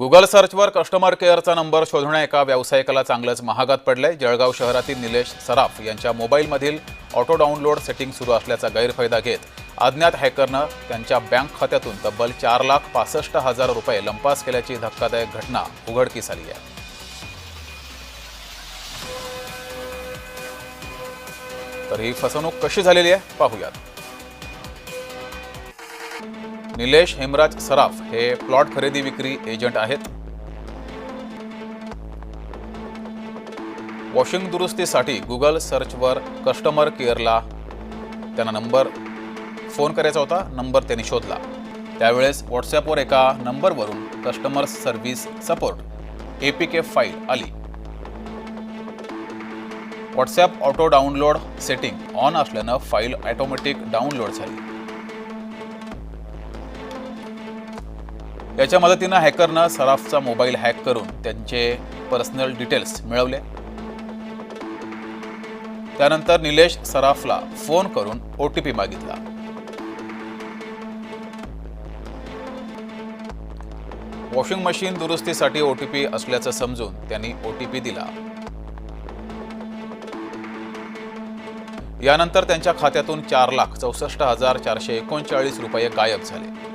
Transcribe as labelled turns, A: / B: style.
A: Google सर्चवर customer केअरचा number शोधणं एका व्यावसायिकाला चांगलंच महागात पडलंय. जळगाव शहरातील निलेश सराफ यांच्या मोबाईलमधील ऑटो डाउनलोड सेटिंग सुरू असल्याचा गैरफायदा घेत अज्ञात हॅकरनं त्यांच्या बँक खात्यातून तब्बल चार लाख पासष्ट हजार रुपये लंपास केल्याची धक्कादायक घटना उघडकीस आली आहे. तर ही फसवणूक कशी झालेली आहे? पाहूयात. निलेश हेमराज सराफ हे प्लॉट खरेदी विक्री एजंट आहेत. वॉशिंग दुरुस्तीसाठी गुगल सर्चवर कस्टमर केअरला त्यांना नंबर फोन करायचा होता नंबर त्यांनी शोधला. त्यावेळेस व्हॉट्सॲपवर एका नंबरवरून customer service support A P K file आली. WhatsApp auto download setting on असल्यानं फाईल ॲटोमॅटिक डाउनलोड झाली. याच्या मदतीनं हॅकरनं सराफचा मोबाईल हॅक करून त्यांचे पर्सनल डिटेल्स मिळवले. त्यानंतर निलेश सराफला फोन करून ओ टी पी मागितला. वॉशिंग मशीन दुरुस्तीसाठी ओ टी पी असल्याचं समजून त्यांनी ओ टी पी दिला. यानंतर त्यांच्या खात्यातून चार लाख चौसष्ट हजार चारशे एकोणचाळीस रुपये गायब झाले.